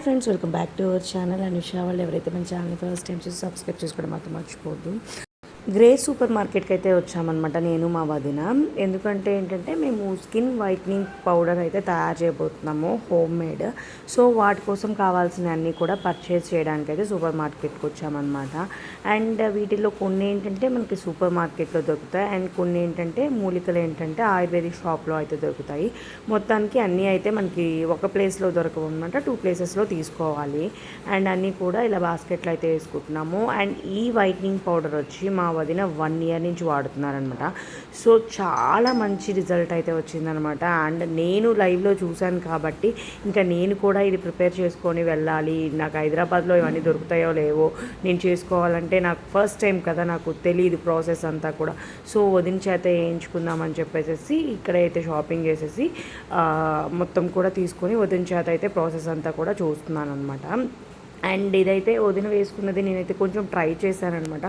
Hi friends welcome back to our channel. And వాళ్ళు ఎవరైతే మన ఛానల్ ఫస్ట్ టైం చూసి సబ్స్క్రైబ్ చేసుకోవడం మాత్రం మర్చిపోద్దు గ్రే సూపర్ మార్కెట్కి అయితే వచ్చామన్నమాట నేను మా వదిన. ఎందుకంటే ఏంటంటే మేము స్కిన్ వైట్నింగ్ పౌడర్ అయితే తయారు చేయబోతున్నాము హోమ్ మేడ్. సో వాటి కోసం కావాల్సిన అన్నీ కూడా పర్చేస్ చేయడానికి అయితే సూపర్ మార్కెట్కి వచ్చామన్నమాట. అండ్ వీటిలో కొన్ని ఏంటంటే మనకి సూపర్ మార్కెట్లో దొరుకుతాయి. అండ్ కొన్ని ఏంటంటే మూలికలు ఏంటంటే ఆయుర్వేదిక్ షాప్లో అయితే దొరుకుతాయి. మొత్తానికి అన్నీ అయితే మనకి ఒక ప్లేస్లో దొరకవు అనమాట టూ ప్లేసెస్లో తీసుకోవాలి. అండ్ అన్నీ కూడా ఇలా బాస్కెట్లో అయితే వేసుకుంటున్నాము. అండ్ ఈ వైట్నింగ్ పౌడర్ వచ్చి మా వదిన వన్ ఇయర్ నుంచి వాడుతున్నారనమాట సో చాలా మంచి రిజల్ట్ అయితే వచ్చిందనమాట అండ్ నేను లైవ్లో చూశాను కాబట్టి ఇంకా నేను కూడా ఇది ప్రిపేర్ చేసుకొని వెళ్ళాలి. నాకు హైదరాబాద్లో ఇవన్నీ దొరుకుతాయో లేవో నేను చేసుకోవాలంటే నాకు ఫస్ట్ టైం కదా నాకు తెలియదు ప్రాసెస్ అంతా కూడా. సో వదిన చేత వేయించుకుందామని చెప్పేసి ఇక్కడైతే షాపింగ్ చేసేసి మొత్తం కూడా తీసుకొని వదిన చేత అయితే ప్రాసెస్ అంతా కూడా చూస్తున్నాను అనమాట అండ్ ఇదైతే వదిన వేసుకున్నది నేనైతే కొంచెం ట్రై చేశానమాట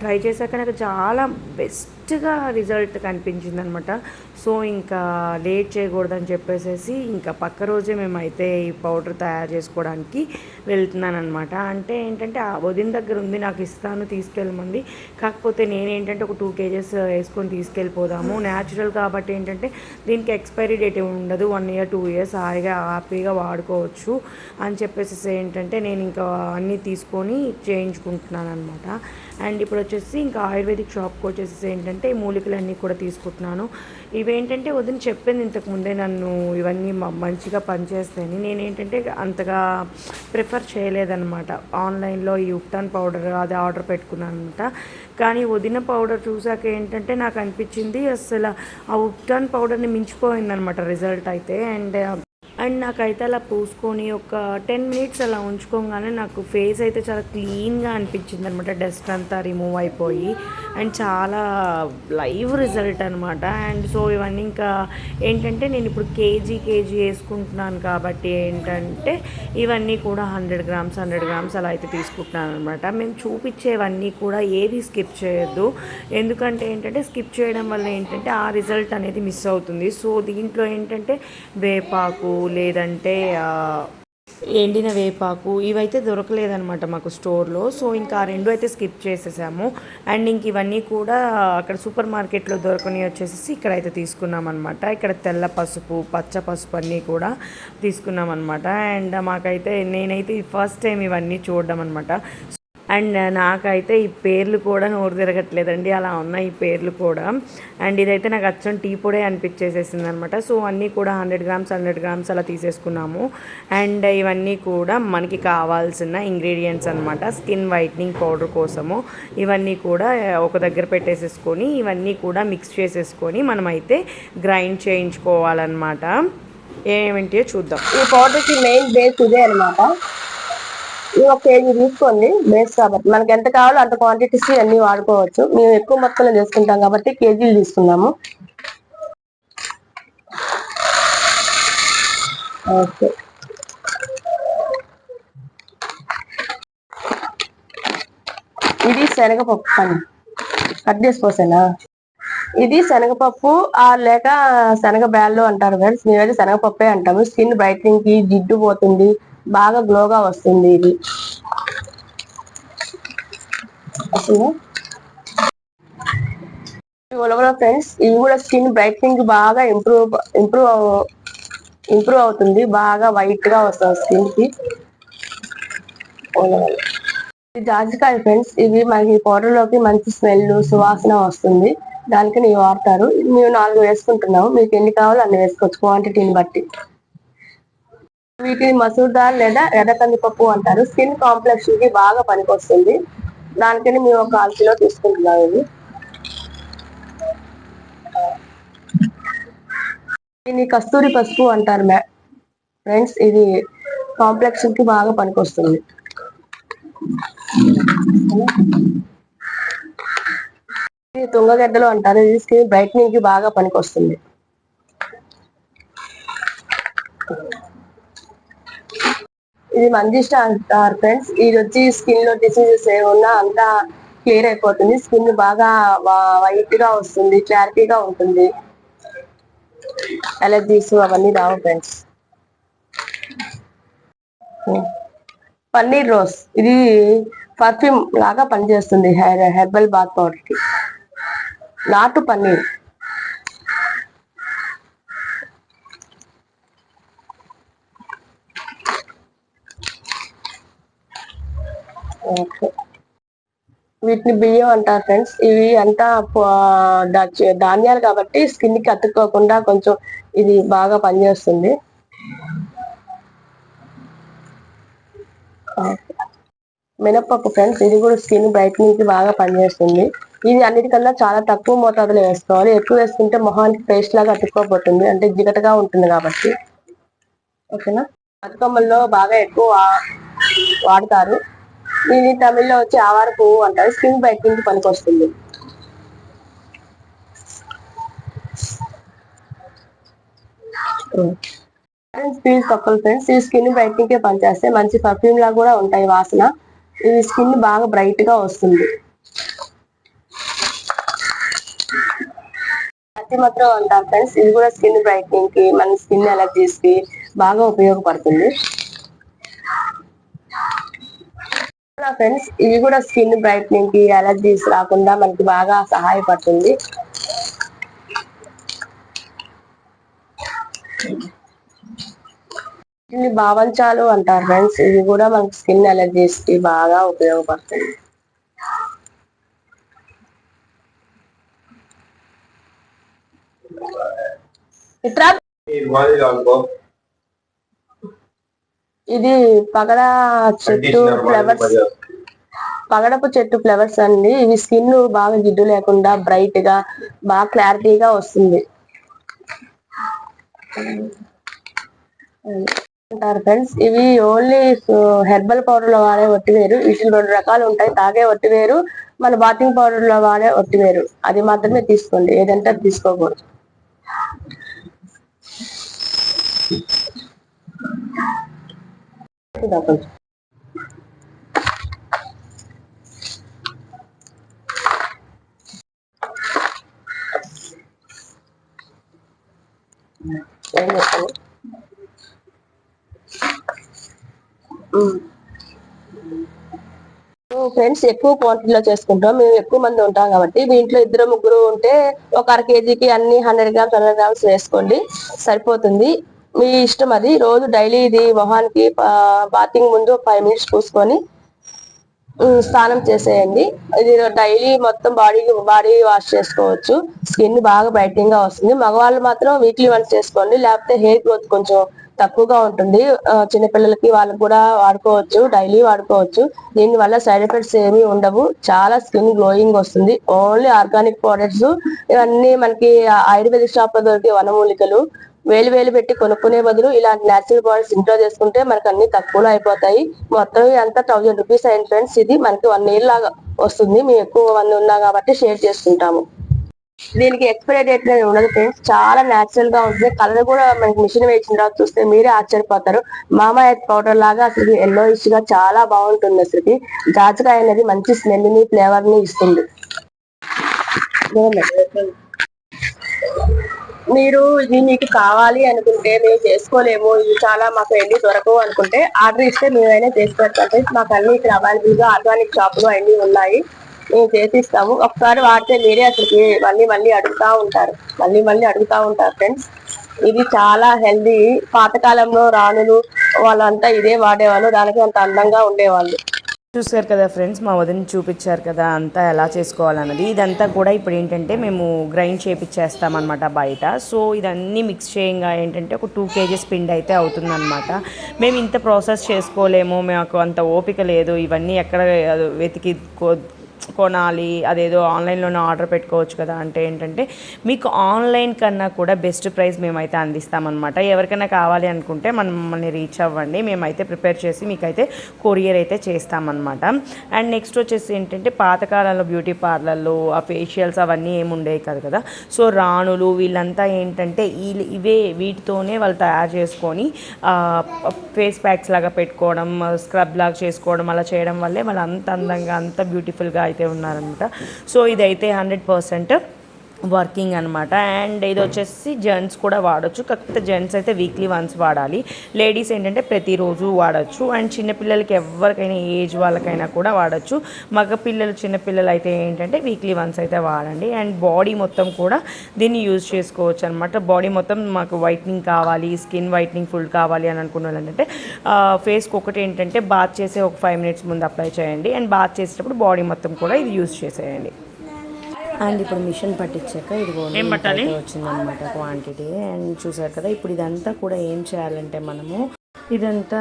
ట్రై చేశాక నాకు చాలా బెస్ట్గా రిజల్ట్ కనిపించింది అనమాట సో ఇంకా లేట్ చేయకూడదని చెప్పేసి ఇంకా పక్క రోజే మేమైతే ఈ పౌడర్ తయారు చేసుకోవడానికి వెళ్తున్నాను అనమాట అంటే ఏంటంటే ఆ వదిన దగ్గర ఉంది నాకు ఇస్తాను తీసుకెళ్ళమంది. కాకపోతే నేనేంటంటే ఒక టూ కేజెస్ వేసుకొని తీసుకెళ్ళిపోదాము. న్యాచురల్ కాబట్టి ఏంటంటే దీనికి ఎక్స్పైరీ డేట్ ఉండదు. వన్ ఇయర్ టూ ఇయర్స్ హాయిగా హ్యాపీగా వాడుకోవచ్చు. అని చెప్పేసి ఏంటంటే నేను ఇంకా అన్నీ తీసుకొని చేయించుకుంటున్నాను అనమాట అండ్ ఇప్పుడు వచ్చేసి ఇంకా ఆయుర్వేదిక్ షాప్కి వచ్చేసి ఏంటంటే ఈ మూలికలన్నీ కూడా తీసుకుంటున్నాను. ఇవేంటంటే వదిన చెప్పింది ఇంతకు ముందే నన్ను ఇవన్నీ మ- మంచిగా పనిచేస్తాయని. నేనేంటంటే అంతగా ప్రిఫర్ చేయలేదన్నమాట. ఆన్లైన్లో ఈ ఉప్టాన్ పౌడర్ అది ఆర్డర్ పెట్టుకున్నాను అనమాట కానీ వదిన పౌడర్ చూసాక ఏంటంటే నాకు అనిపించింది అసలు ఆ ఉప్టాన్ పౌడర్ని మించిపోయిందనమాట రిజల్ట్ అయితే. అండ్ అండ్ నాకైతే అలా పూసుకొని ఒక టెన్ మినిట్స్ అలా ఉంచుకోగానే నాకు ఫేస్ అయితే చాలా క్లీన్గా అనిపించింది అనమాట డస్ట్ అంతా రిమూవ్ అయిపోయి అండ్ చాలా లైవ్ రిజల్ట్ అనమాట అండ్ సో ఇవన్నీ ఇంకా ఏంటంటే నేను ఇప్పుడు కేజీ కేజీ వేసుకుంటున్నాను కాబట్టి ఏంటంటే ఇవన్నీ కూడా హండ్రెడ్ గ్రామ్స్ హండ్రెడ్ గ్రామ్స్ అలా అయితే తీసుకుంటున్నాను అనమాట మేము చూపించేవన్నీ కూడా ఏవి స్కిప్ చేయొద్దు. ఎందుకంటే ఏంటంటే స్కిప్ చేయడం వల్ల ఏంటంటే ఆ రిజల్ట్ అనేది మిస్ అవుతుంది. సో దీంట్లో ఏంటంటే వేపాకు లేదంటే ఎండిన వేపాకు ఇవైతే దొరకలేదనమాట మాకు స్టోర్లో. సో ఇంకా ఆ రెండు అయితే స్కిప్ చేసేసాము. అండ్ ఇంక ఇవన్నీ కూడా అక్కడ సూపర్ మార్కెట్లో దొరకని వచ్చేసి ఇక్కడ అయితే తీసుకున్నాం అనమాట ఇక్కడ తెల్ల పసుపు పచ్చ పసుపు అన్నీ కూడా తీసుకున్నాం అనమాట అండ్ మాకైతే నేనైతే ఫస్ట్ టైం ఇవన్నీ చూడడం అనమాట అండ్ నాకైతే ఈ పేర్లు కూడా నోరు తిరగట్లేదండి అలా ఉన్నాయి ఈ పేర్లు కూడా. అండ్ ఇదైతే నాకు అచ్చం టీ పొడే అనిపించేసేసింది అనమాట సో అన్నీ కూడా హండ్రెడ్ గ్రామ్స్ హండ్రెడ్ గ్రామ్స్ అలా తీసేసుకున్నాము. అండ్ ఇవన్నీ కూడా మనకి కావాల్సిన ఇంగ్రీడియంట్స్ అనమాట స్కిన్ వైట్నింగ్ పౌడర్ కోసము ఇవన్నీ కూడా ఒక దగ్గర పెట్టేసేసుకొని ఇవన్నీ కూడా మిక్స్ చేసేసుకొని మనమైతే గ్రైండ్ చేయించుకోవాలన్నమాట. ఏమేంటియో చూద్దాం. ఈ పౌడర్కి మెయిన్ బేస్ ఇదే అనమాట ఒక కేజీ తీసుకోండి. బేస్ కాబట్టి మనకి ఎంత కావాలో అంత క్వాంటిటీస్ అన్ని వాడుకోవచ్చు. మేము ఎక్కువ మొత్తంలో చేసుకుంటాం కాబట్టి కేజీలు తీసుకున్నాము. ఓకే. ఇది శనగపప్పు పని. కట్ చేసుకోసేనా? ఇది శనగపప్పు ఆ లేక శనగ బ్యాళ్ళు అంటారు ఫ్రెండ్స్ మేమైతే శనగపప్పే అంటాము. స్కిన్ బ్రైట్నింగ్కి జిడ్డు పోతుంది. బాగా గ్లోగా వస్తుంది ఇది. ఉలవల ఫ్రెండ్స్ ఇవి కూడా స్కిన్ బ్రైట్నింగ్ బాగా ఇంప్రూవ్ ఇంప్రూవ్ ఇంప్రూవ్ అవుతుంది. బాగా వైట్గా వస్తుంది స్కిన్కి. జాజికాయ ఫ్రెండ్స్ ఇవి మనకి పౌడర్లోకి మంచి స్మెల్ సువాసన వస్తుంది. దానికి నేను వాడతారు. మేము నాలుగు వేసుకుంటున్నాము. మీకు ఎన్ని కావాలో అన్ని వేసుకోవచ్చు క్వాంటిటీని బట్టి. వీటిని మసూర్ దాల్ లేదా ఎర్ర కందిపప్పు అంటారు. స్కిన్ కాంప్లెక్షన్కి బాగా పనికొస్తుంది. దానికని మేము ఒక కాల్ కిలో తీసుకుంటున్నాం ఇది దీన్ని కస్తూరి పసుపు అంటారు మ్యా ఫ్రెండ్స్. ఇది కాంప్లెక్షన్కి బాగా పనికొస్తుంది. ఇది తుంగగడ్డలు అంటారు. ఇది స్కిన్ బ్రైట్నింగ్కి బాగా పనికొస్తుంది. ఇది మంజిష్ట అంటారు ఫ్రెండ్స్. ఇది వచ్చి స్కిన్లో డిసీజెస్ ఏమున్నా అంతా క్లియర్ అయిపోతుంది. స్కిన్ బాగా వైట్గా వస్తుంది క్లారిటీగా ఉంటుంది. అలర్జీస్ అవన్నీ రావు ఫ్రెండ్స్. పన్నీర్ రోస్. ఇది పర్ఫ్యూమ్ లాగా పనిచేస్తుంది హెర్బల్ బాత్ పౌడర్కి నాటు పన్నీర్. వీటిని బియ్యం అంటారు ఫ్రెండ్స్. ఇవి అంతా ధాన్యాలు కాబట్టి స్కిన్కి అతుక్కోకుండా కొంచెం ఇది బాగా పనిచేస్తుంది. మినప్పప్పు ఫ్రెండ్స్. ఇది కూడా స్కిన్ బ్రైట్నింగ్కి బాగా పనిచేస్తుంది. ఇది అన్నిటికన్నా చాలా తక్కువ మోతాదులో వేసుకోవాలి. ఎక్కువ వేసుకుంటే మొహానికి పేస్ట్ లాగా అతుక్కోబోతుంది. అంటే జిగటగా ఉంటుంది కాబట్టి. ఓకేనా? బతుకమ్మల్లో బాగా ఎక్కువ వాడతారు. దీన్ని తమిళ్ళో వచ్చి ఆవార పువ్వు అంటారు. స్కిన్ బ్రైట్నింగ్ పనికి పనికొస్తుంది. పీల్ తొక్కలు ఫ్రెండ్స్ ఈ స్కిన్ బ్రైట్నింగ్ పనిచేస్తే మంచి పర్ఫ్యూమ్ లా కూడా ఉంటాయి వాసన. ఈ స్కిన్ బాగా బ్రైట్గా వస్తుంది. అతి మాత్రం అంటారు ఫ్రెండ్స్ ఇది కూడా స్కిన్ బ్రైట్నింగ్కి మన స్కిన్ ఎలర్జీస్కి బాగా ఉపయోగపడుతుంది. ఫ్రెండ్స్ ఇవి కూడా స్కిన్ బ్రైట్నింగ్కి అలర్జీస్ రాకుండా మనకి బాగా సహాయపడుతుంది. ఇవి భావంచాలు అంటారు ఫ్రెండ్స్ ఇవి కూడా మనకి స్కిన్ అలర్జీస్కి బాగా ఉపయోగపడుతుంది. ఇట్రా ఇది పగడ చెట్టు ఫ్లవర్స్. పగడపు చెట్టు ఫ్లవర్స్ అండి. ఇవి స్కిన్ బాగా జిడ్డు లేకుండా బ్రైట్గా బాగా క్లారిటీగా వస్తుంది. అంటారు ఫ్రెండ్స్ ఇవి ఓన్లీ హెర్బల్ పౌడర్లో వాడే ఒట్టి వేరు వీటిలో రెండు రకాలు ఉంటాయి. తాగే ఒట్టి వేరు మన బాతింగ్ పౌడర్లో వాడే ఒట్టి వేరు అది మాత్రమే తీసుకోండి. ఏదంటే అది తీసుకోకూడదు. ఇదా దాకా ఫ్రెండ్స్ ఎక్కువ క్వాంటిటీలో చేసుకుంటాం. మేము ఎక్కువ మంది ఉంటాం కాబట్టి మీ ఇంట్లో ఇద్దరు ముగ్గురు ఉంటే ఒక అర కేజీకి అన్ని హండ్రెడ్ గ్రామ్స్ హండ్రెడ్ గ్రామ్స్ వేసుకోండి. సరిపోతుంది. మీ ఇష్టం అది. రోజు డైలీ ఇది మొహానికి బాతింగ్ ముందు ఫైవ్ మినిట్స్ పూసుకొని స్నానం చేసేయండి. ఇది డైలీ మొత్తం బాడీ బాడీ వాష్ చేసుకోవచ్చు. స్కిన్ బాగా బ్రైటింగ్గా వస్తుంది. మగవాళ్ళు మాత్రం వీక్లీ వన్స్ చేసుకోండి. లేకపోతే హెయిర్ గ్రోత్ కొంచెం తక్కువగా ఉంటుంది. చిన్నపిల్లలకి వాళ్ళకి కూడా వాడుకోవచ్చు. డైలీ వాడుకోవచ్చు. దీని వల్ల సైడ్ ఎఫెక్ట్స్ ఏమీ ఉండవు. చాలా స్కిన్ గ్లోయింగ్ వస్తుంది. ఓన్లీ ఆర్గానిక్ ప్రోడక్ట్స్ ఇవన్నీ మనకి ఆయుర్వేదిక్ షాప్లో దొరికే వనమూలికలు వేలు వేలు పెట్టి కొనుక్కునే బదులు ఇలాంటి న్యాచురల్ బాడీస్ ఇంట్లో చేసుకుంటే మనకు అన్ని తక్కువలో అయిపోతాయి. మొత్తం ఎంత థౌజండ్ రూపీస్ అయింది ఫ్రెండ్స్ ఇది మనకి వన్ ఇయర్ లాగా వస్తుంది. మేము ఎక్కువ మంది ఉన్నాం కాబట్టి షేర్ చేసుకుంటాము. దీనికి ఎక్స్పైరీ డేట్ అనేది ఉండదు ఫ్రెండ్స్ చాలా న్యాచురల్గా ఉంటుంది కలర్ కూడా మనకి మిషన్ వేసిన తర్వాత చూస్తే మీరే ఆశ్చర్యపోతారు. మామా ఎత్ పౌడర్ లాగా అసలు ఎల్లో ఇష్గా చాలా బాగుంటుంది అసలుకి. జాజకాయ అనేది మంచి స్మెల్ని ఫ్లేవర్ని ఇస్తుంది. మీరు ఇది మీకు కావాలి అనుకుంటే మేము చేసుకోలేము ఇది చాలా మాకు ఎన్ని దొరకవు అనుకుంటే ఆర్డర్ ఇస్తే మేమైనా చేసి పెడతాం. ఫ్రెండ్స్ మాకు అన్ని ఇక్కడ అవైలబుల్గా ఆర్గానిక్ షాపులు అన్ని ఉన్నాయి. మేము చేసి ఇస్తాము ఒకసారి వాడితే మీరే అసలుకి మళ్ళీ మళ్ళీ అడుగుతా ఉంటారు. మళ్ళీ మళ్ళీ అడుగుతూ ఉంటారు ఫ్రెండ్స్. ఇది చాలా హెల్దీ. పాతకాలంలో రాణులు వాళ్ళంతా ఇదే వాడేవాళ్ళు. దానికి అంత అందంగా ఉండేవాళ్ళు. చూసారు కదా ఫ్రెండ్స్ మా వదిన చూపించారు కదా అంతా ఎలా చేసుకోవాలన్నది. ఇదంతా కూడా ఇప్పుడు ఏంటంటే మేము గ్రైండ్ చేపించేస్తామన్నమాట బయట. సో ఇదన్నీ మిక్స్ చేయంగా ఏంటంటే ఒక టూ కేజీస్ పిండి అయితే అవుతుందన్నమాట. మేము ఇంత ప్రాసెస్ చేసుకోలేము మాకు అంత ఓపిక లేదు ఇవన్నీ ఎక్కడ వెతికి కొనాలి అదేదో ఆన్లైన్లోనే ఆర్డర్ పెట్టుకోవచ్చు కదా అంటే ఏంటంటే మీకు ఆన్లైన్ కన్నా కూడా బెస్ట్ ప్రైస్ మేమైతే అందిస్తామన్నమాట. ఎవరికైనా కావాలి అనుకుంటే మనం మమ్మల్ని రీచ్ అవ్వండి. మేమైతే ప్రిపేర్ చేసి మీకైతే కొరియర్ అయితే చేస్తామన్నమాట. అండ్ నెక్స్ట్ వచ్చేసి ఏంటంటే పాతకాలంలో బ్యూటీ పార్లర్లు ఆ ఫేషియల్స్ అవన్నీ ఏముండేవి కాదు కదా. సో రాణులు వీళ్ళంతా ఏంటంటే వీళ్ళు ఇవే వీటితోనే వాళ్ళు తయారు చేసుకొని ఫేస్ ప్యాక్స్ లాగా పెట్టుకోవడం స్క్రబ్ లాగా చేసుకోవడం అలా చేయడం వల్లే వాళ్ళు అంత అందంగా అంత బ్యూటిఫుల్గా అయితే ఉన్నారనమాట సో ఇదైతే హండ్రెడ్ పర్సెంట్ వర్కింగ్ అనమాట అండ్ ఇది వచ్చేసి జెంట్స్ కూడా వాడచ్చు. కాకపోతే జెంట్స్ అయితే వీక్లీ వన్స్ వాడాలి. లేడీస్ ఏంటంటే ప్రతిరోజు వాడచ్చు. అండ్ చిన్నపిల్లలకి ఎవరికైనా ఏజ్ వాళ్ళకైనా కూడా వాడచ్చు. మగ పిల్లలు చిన్నపిల్లలు అయితే ఏంటంటే వీక్లీ వన్స్ అయితే వాడండి. అండ్ బాడీ మొత్తం కూడా దీన్ని యూజ్ చేసుకోవచ్చు అనమాట బాడీ మొత్తం మాకు వైట్నింగ్ కావాలి స్కిన్ వైట్నింగ్ ఫుల్ కావాలి అని అనుకున్న వాళ్ళు ఏంటంటే ఫేస్కి ఒకటి ఏంటంటే బాత్ చేసే ఒక ఫైవ్ మినిట్స్ ముందు అప్లై చేయండి. అండ్ బాత్ చేసేటప్పుడు బాడీ మొత్తం కూడా ఇది యూజ్ చేసేయండి. అండ్ ఇప్పుడు మిషన్ పట్టించాక పట్టాలి? వచ్చిందనమాట క్వాంటిటీ అండ్ చూసారు కదా ఇప్పుడు ఇదంతా కూడా ఏం చేయాలంటే మనము ఇదంతా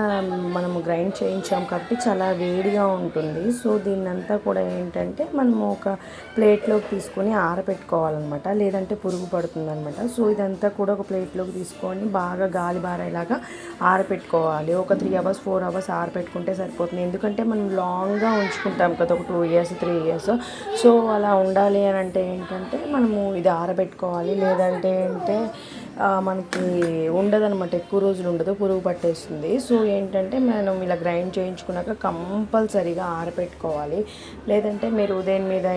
మనము గ్రైండ్ చేయించాం కాబట్టి చాలా వేడిగా ఉంటుంది. సో దీన్నంతా కూడా ఏంటంటే మనము ఒక ప్లేట్లోకి తీసుకొని ఆరబెట్టుకోవాలన్నమాట లేదంటే పురుగు పడుతుందనమాట సో ఇదంతా కూడా ఒక ప్లేట్లోకి తీసుకొని బాగా గాలి బారేలాగా ఆరబెట్టుకోవాలి ఒక త్రీ అవర్స్ ఫోర్ అవర్స్ ఆరబెట్టుకుంటే సరిపోతుంది. ఎందుకంటే మనం లాంగ్గా ఉంచుకుంటాం కదా ఒక two years three years. So అలా ఉండాలి అని అంటే ఏంటంటే మనము ఇది ఆరబెట్టుకోవాలి. లేదంటే అంటే మనకి ఉండదన్నమాట. ఎక్కువ రోజులు ఉండదు పురుగు పట్టేస్తుంది. సో ఏంటంటే మనం ఇలా గ్రైండ్ చేయించుకున్నాక కంపల్సరీగా ఆరబెట్టుకోవాలి లేదంటే మీరు దేని మీద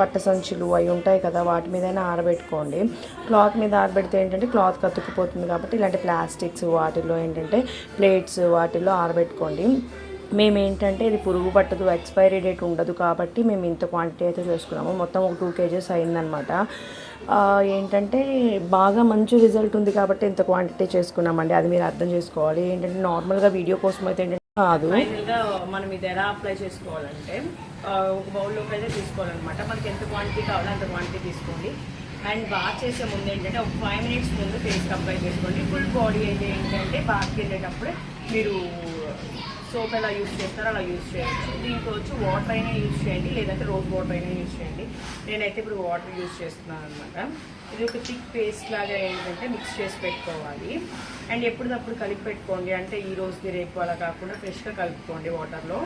పట్ట సంచులు అవి ఉంటాయి కదా వాటి మీదైనా ఆరబెట్టుకోండి. క్లాత్ మీద ఆరబెడితే ఏంటంటే క్లాత్ కతుక్కుపోతుంది కాబట్టి ఇలాంటి ప్లాస్టిక్స్ వాటిలో ఏంటంటే ప్లేట్స్ వాటిల్లో ఆరబెట్టుకోండి. మేమేంటంటే ఇది పురుగు పట్టదు ఎక్స్పైరీ డేట్ ఉండదు కాబట్టి మేము ఇంత క్వాంటిటీ అయితే చేసుకున్నాము. మొత్తం ఒక టూ కేజెస్ అయిందనమాట ఏంటంటే బాగా మంచి రిజల్ట్ ఉంది కాబట్టి ఇంత క్వాంటిటీ చేసుకున్నామండి. అది మీరు అర్థం చేసుకోవాలి. ఏంటంటే నార్మల్గా వీడియో కోసం అయితే ఏంటంటే కాదు. మనం ఇది ఎలా అప్లై చేసుకోవాలంటే ఒక బౌల్లోకి అయితే తీసుకోవాలన్నమాట. మనకి ఎంత క్వాంటిటీ కావాలో అంత క్వాంటిటీ తీసుకోండి. అండ్ బాత్ చేసే ముందు ఏంటంటే ఒక ఫైవ్ మినిట్స్ ముందు ఫేస్కి అప్లై చేసుకోండి. ఫుల్ బాడీ అయితే ఏంటంటే బాత్కి వెళ్ళేటప్పుడు మీరు సోప్ ఎలా యూస్ చేస్తారో అలా యూస్ చేయొచ్చు దీంట్లో వచ్చి వాటర్ అయినా యూస్ చేయండి లేదంటే రోజ్ వాటర్ అయినా యూస్ చేయండి. నేనైతే ఇప్పుడు వాటర్ యూస్ చేస్తున్నాను అనమాట ఇది ఒక థిక్ పేస్ట్ లాగా ఏంటంటే మిక్స్ చేసి పెట్టుకోవాలి. అండ్ ఎప్పటికప్పుడు కలిపి పెట్టుకోండి. అంటే ఈ రోజుది రేపు అలా కాకుండా ఫ్రెష్గా కలుపుకోండి వాటర్లో.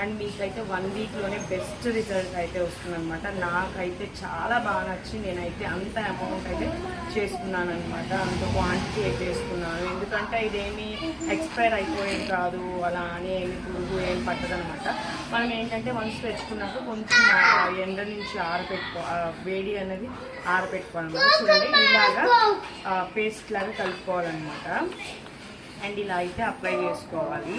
అండ్ మీకైతే వన్ వీక్లోనే బెస్ట్ రిజల్ట్ అయితే వస్తుందన్నమాట. నాకైతే చాలా బాగా నచ్చి నేనైతే అంత అమౌంట్ అయితే చేసుకున్నాను అనమాట అంత క్వాంటిటీ అయితే వేసుకున్నాను ఎందుకంటే ఇదేమి ఎక్స్పైర్ అయిపోయేది కాదు. అలా అని ఏమి పురుగు ఏం పట్టదనమాట మనం ఏంటంటే వన్స్ తెచ్చుకున్నాక కొంచెం ఆ ఎండ నుంచి ఆరబెట్టుకో వేడి అనేది ఆరబెట్టుకోవాలన్నమాట చూడండి ఇలాగా పేస్ట్ లాగా కలుపుకోవాలన్నమాట. అండ్ ఇలా అయితే అప్లై చేసుకోవాలి.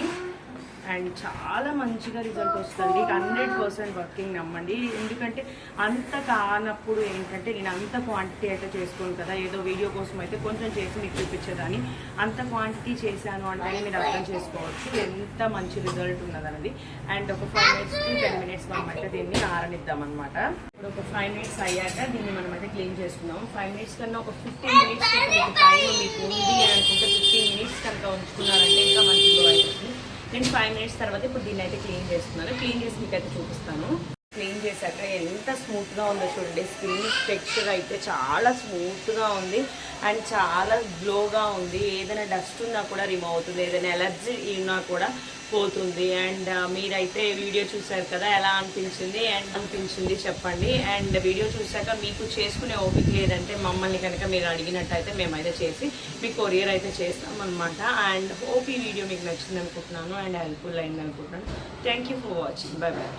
అండ్ చాలా మంచిగా రిజల్ట్ వస్తుంది. హండ్రెడ్ పర్సెంట్ వర్కింగ్ నమ్మండి. ఎందుకంటే అంత కానప్పుడు ఏంటంటే నేను అంత క్వాంటిటీ అయితే చేసుకోను కదా. ఏదో వీడియో కోసం అయితే కొంచెం చేసి మీకు చూపించేదాన్ని. అంత క్వాంటిటీ చేశాను అంటే మీరు అర్థం చేసుకోవచ్చు ఎంత మంచి రిజల్ట్ ఉన్నదన్నది. అండ్ ఒక five minutes to ten minutes మనం అయితే దీన్ని ఆరనిద్దాం అనమాట ఇప్పుడు ఒక ఫైవ్ మినిట్స్ అయ్యాక దీన్ని మనం అయితే క్లీన్ చేసుకుందాం. ఫైవ్ మినిట్స్ కన్నా ఒక ఫిఫ్టీన్ మినిట్స్ టైం మీకు ఉంది అనుకుంటే ఫిఫ్టీన్ మినిట్స్ కనుక ఉంచుకున్నారంటే ఇంకా మంచి గ్లో అవుతుంది నేను ఫైవ్ మినిట్స్ తర్వాత ఇప్పుడు దీన్ని అయితే క్లీన్ చేస్తున్నాను. క్లీన్ చేసి మీకు అయితే చూపిస్తాను. క్లీన్ చేశాక ఎంత స్మూత్గా ఉందో చూడండి. స్కిన్ టెక్స్చర్ అయితే చాలా స్మూత్గా ఉంది. అండ్ చాలా గ్లోగా ఉంది. ఏదైనా డస్ట్ ఉన్నా కూడా రిమూవ్ అవుతుంది. ఏదైనా ఎలర్జీ ఉన్నా కూడా పోతుంది. అండ్ మీరైతే వీడియో చూసారు కదా ఎలా అనిపించింది అండ్ అనిపించింది చెప్పండి. అండ్ వీడియో చూసాక మీకు చేసుకునే ఓపిక లేదంటే మమ్మల్ని కనుక మీరు అడిగినట్టయితే మేమైతే చేసి మీ కొరియర్ అయితే చేస్తాం అనమాట అండ్ హోప్ ఈ వీడియో మీకు నచ్చింది అనుకుంటున్నాను అండ్ హెల్ప్ఫుల్ అయింది అనుకుంటున్నాను thank you for watching bye bye